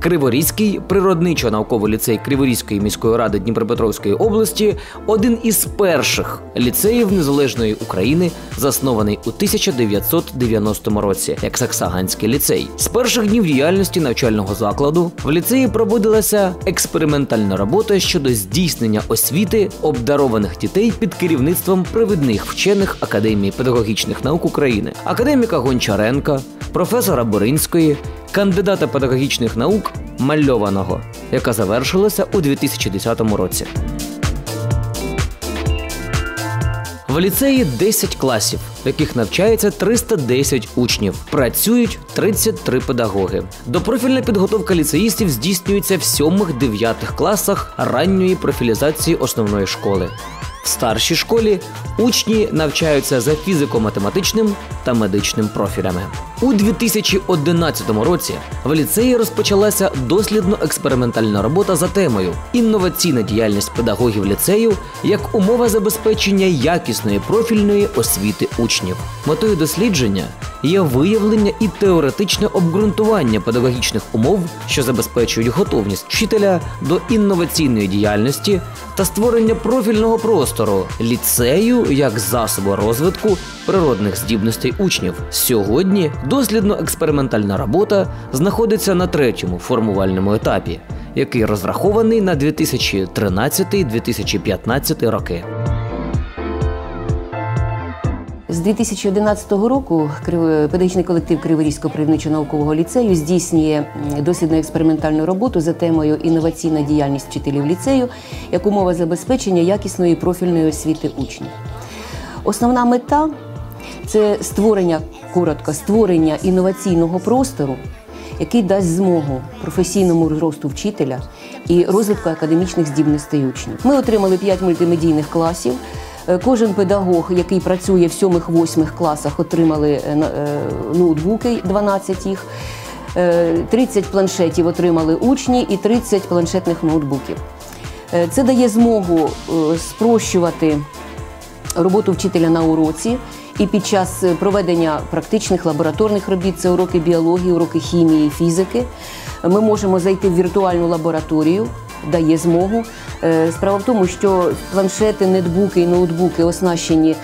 Криворізький природничо-науковий ліцей Криворізької міської ради Дніпропетровської області один із перших ліцеїв незалежної України, заснований у 1990 році, як Саксаганський ліцей. З перших днів діяльності навчального закладу в ліцеї проводилася експериментальна робота щодо здійснення освіти обдарованих дітей під керівництвом провідних вчених Академії педагогічних наук України, академіка Гончаренка, професора Боринської, кандидата педагогічних наук Мальованого, яка завершилася у 2010 році. В ліцеї 10 класів, в яких навчається 310 учнів. Працюють 33 педагоги. Допрофільна підготовка ліцеїстів здійснюється в 7-9 класах ранньої профілізації основної школи. В старшій школі учні навчаються за фізико-математичним та медичним профілями. У 2011 році в ліцеї розпочалася дослідно-експериментальна робота за темою інноваційна діяльність педагогів ліцею як умова забезпечення якісної профільної освіти учнів. Метою дослідження є виявлення і теоретичне обґрунтування педагогічних умов, що забезпечують готовність вчителя до інноваційної діяльності та створення профільного простору ліцею як засобу розвитку природних здібностей учнів. Сьогодні дослідно-експериментальна робота знаходиться на третьому формувальному етапі, який розрахований на 2013-2015 роки. З 2011 року педагогічний колектив Криворізького природничо-наукового ліцею здійснює м, дослідно-експериментальну роботу за темою інноваційна діяльність вчителів ліцею як умова забезпечення якісної профільної освіти учнів. Основна мета це створення коротко, створення інноваційного простору, який дасть змогу професійному росту вчителя і розвитку академічних здібностей учнів. Ми отримали 5 мультимедійних класів. Е, Кожен педагог, який працює в 7-8 класах, отримали е, е, ноутбуки, 12 їх. Е, 30 планшетів отримали учні і 30 планшетних ноутбуків. Це дає змогу спрощувати роботу вчителя на уроці і під час е, проведення практичних лабораторних робіт, це уроки біології, уроки хімії, фізики. Ми можемо зайти в віртуальну лабораторію, дає змогу. Е, Справа в тому, що планшети, нетбуки і ноутбуки оснащені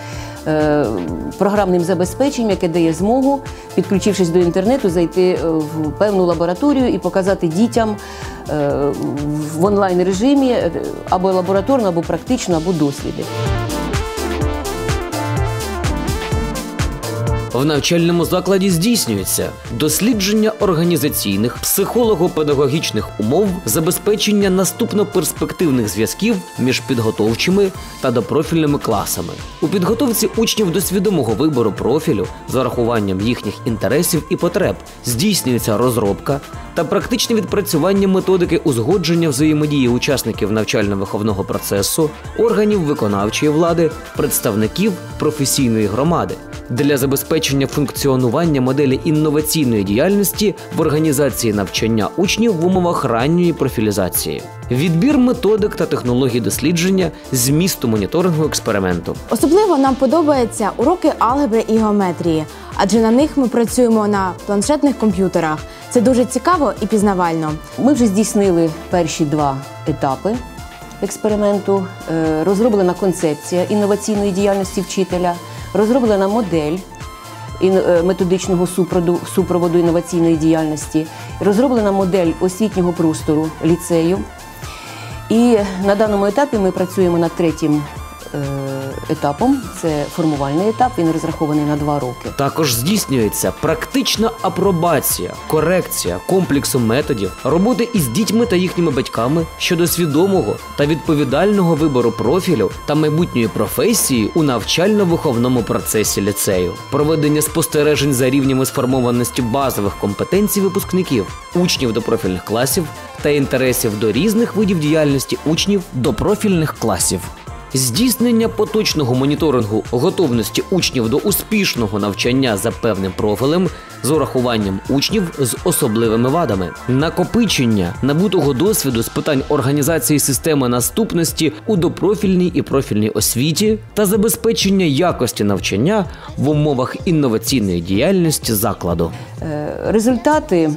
е, програмним забезпеченням, яке дає змогу, підключившись до інтернету, зайти в певну лабораторію і показати дітям в онлайн режимі або лабораторно, або практично, або досліди. В навчальному закладі здійснюється дослідження організаційних, психолого-педагогічних умов, забезпечення наступно перспективних зв'язків між підготовчими та допрофільними класами. У підготовці учнів до свідомого вибору профілю з урахуванням їхніх інтересів і потреб здійснюється розробка та практичне відпрацювання методики узгодження взаємодії учасників навчально-виховного процесу, органів виконавчої влади, представників професійної громади для забезпечення функціонування моделі інноваційної діяльності в організації навчання учнів в умовах ранньої профілізації, відбір методик та технологій дослідження змісту моніторингу експерименту. Особливо нам подобаються уроки алгебри і геометрії, адже на них ми працюємо на планшетних комп'ютерах. Це дуже цікаво і пізнавально. Ми вже здійснили перші два етапи експерименту. Е, Розроблена концепція інноваційної діяльності вчителя, розроблена модель методичного супроводу, інноваційної діяльності, розроблена модель освітнього простору ліцею. І на даному етапі ми працюємо над третім е, етапом. Це формувальний етап. Він розрахований на два роки. Також здійснюється практична апробація, корекція комплексу методів роботи із дітьми та їхніми батьками щодо свідомого та відповідального вибору профілю та майбутньої професії у навчально-виховному процесі ліцею, проведення спостережень за рівнями сформованості базових компетенцій випускників, учнів до профільних класів та інтересів до різних видів діяльності учнів до профільних класів. Здійснення поточного моніторингу готовності учнів до успішного навчання за певним профілем з урахуванням учнів з особливими вадами, накопичення набутого досвіду з питань організації системи наступності у допрофільній і профільній освіті та забезпечення якості навчання в умовах інноваційної діяльності закладу. Е, Результати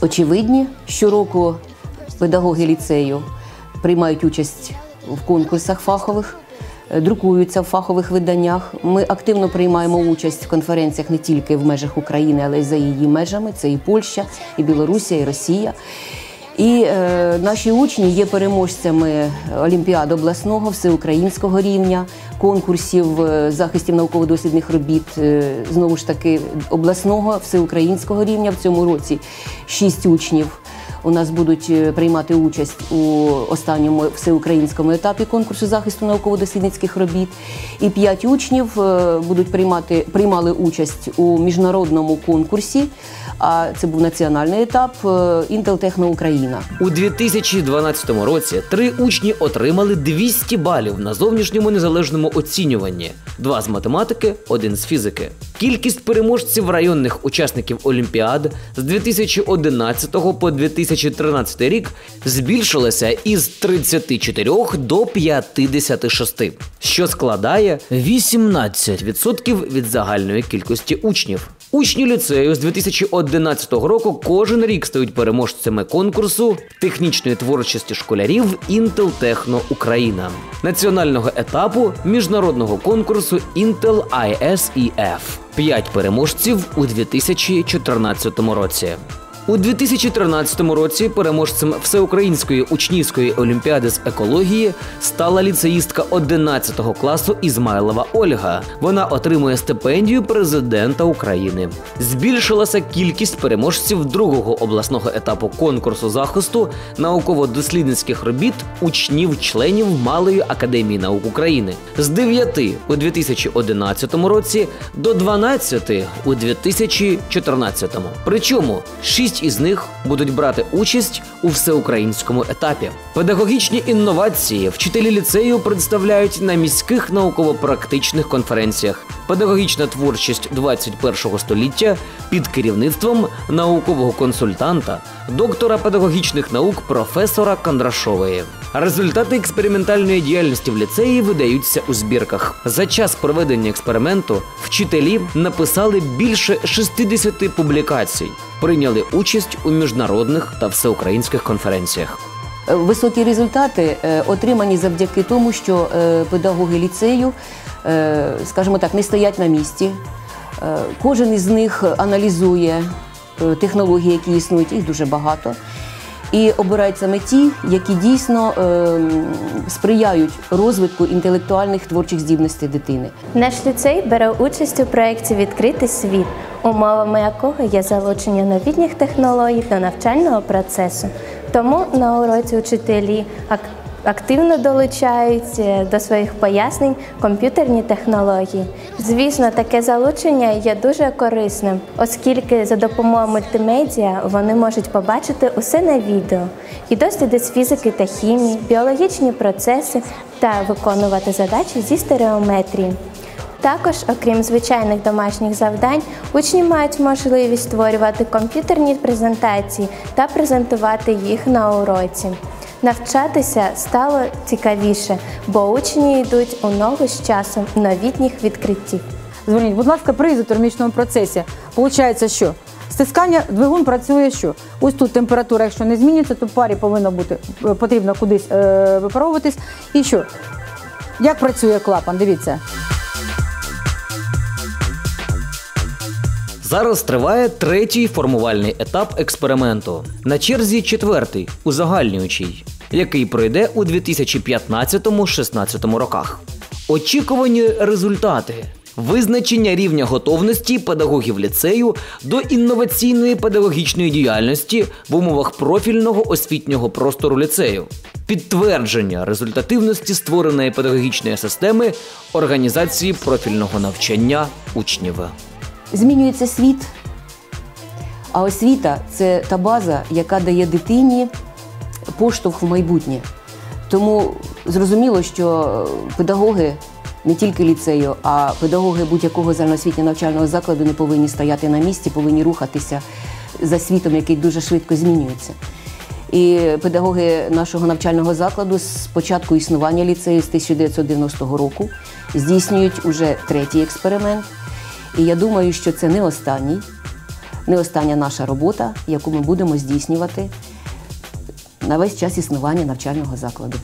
очевидні. Щороку педагоги ліцею приймають участь в конкурсах фахових, е, друкуються в фахових виданнях. Ми активно приймаємо участь в конференціях не тільки в межах України, але й за її межами. Це і Польща, і Білорусія, і Росія. І е, наші учні є переможцями Олімпіад обласного, всеукраїнського рівня, конкурсів е, захистів науково-дослідних робіт, е, знову ж таки, обласного, всеукраїнського рівня. В цьому році шість учнів нас будуть е, приймати участь у останньому всеукраїнському етапі конкурсу захисту науково-дослідницьких робіт. І п'ять учнів е, будуть приймати приймали участь у міжнародному конкурсі. А це був національний етап е, Techno Україна. У 2012 році три учні отримали 200 балів на зовнішньому незалежному оцінюванні: два з математики, один з фізики. Кількість переможців районних учасників Олімпіад з 2011 по 2013 рік збільшилася із 34 до 56, що складає 18% від загальної кількості учнів. Учні ліцею з 2011 року кожен рік стають переможцями конкурсу технічної творчості школярів Intel Techno Україна, національного етапу міжнародного конкурсу Intel ISEF. П'ять переможців у 2014 році. У 2013 році переможцем всеукраїнської учнівської олімпіади з екології стала ліцеїстка 11 класу Ізмайлова Ольга. Вона отримує стипендію президента України. Збільшилася кількість переможців другого обласного етапу конкурсу захисту науково-дослідницьких робіт учнів-членів Малої академії наук України з 9 у 2011 році до 12 у 2014. Причому 6 із них будуть брати участь у всеукраїнському етапі. Педагогічні інновації вчителі ліцею представляють на міських науково-практичних конференціях. Педагогічна творчість 21-го століття під керівництвом наукового консультанта, доктора педагогічних наук професора Кондрашової. Результати експериментальної діяльності в ліцеї видаються у збірках. За час проведення експерименту вчителі написали більше 60 публікацій, прийняли участь у міжнародних та всеукраїнських конференціях. Е, Високі результати е, отримані завдяки тому, що е, педагоги ліцею, скажімо так, не стоять на місці. Кожен із них аналізує технології, які існують, їх дуже багато. І обирають саме ті, які дійсно е, сприяють розвитку інтелектуальних творчих здібностей дитини. Наш ліцей бере участь у проєкті Відкритий світ, умовами якого є залучення новітніх технологій до навчального процесу. Тому на уроці учителі ак- активно долучають е, до своїх пояснень комп'ютерні технології. Звісно, таке залучення є дуже корисним, оскільки за допомогою мультимедіа вони можуть побачити усе на відео і досліди з фізики та хімії, біологічні процеси та виконувати задачі зі стереометрії. Також, окрім звичайних домашніх завдань, учні мають можливість створювати комп'ютерні презентації та презентувати їх на уроці. Навчатися стало цікавіше, бо учні йдуть у ногу з часом новітніх відкриттів. Зверніть, будь ласка, при ізотермічному процесі. Получається, що стискання двигун працює що? Ось тут температура, якщо не змінюється, то парі повинно бути е, потрібно кудись е, випаровуватись. І що? Як працює клапан? Дивіться. Зараз триває третій формувальний етап експерименту. На черзі четвертий, узагальнюючий, який пройде у 2015-16 роках. Очікувані результати. Визначення рівня готовності педагогів ліцею до інноваційної педагогічної діяльності в умовах профільного освітнього простору ліцею, підтвердження результативності створеної педагогічної системи організації профільного навчання учнів. Змінюється світ, а освіта це та база, яка дає дитині поштовх в майбутнє. Тому зрозуміло, що педагоги не тільки ліцею, а педагоги будь-якого загальноосвітнього навчального закладу не повинні стояти на місці, повинні рухатися за світом, який дуже швидко змінюється. І педагоги нашого навчального закладу з початку існування ліцею з 1990 року здійснюють уже третій експеримент. І я думаю, що це не останній. не остання наша робота, яку ми будемо здійснювати на весь час існування навчального закладу.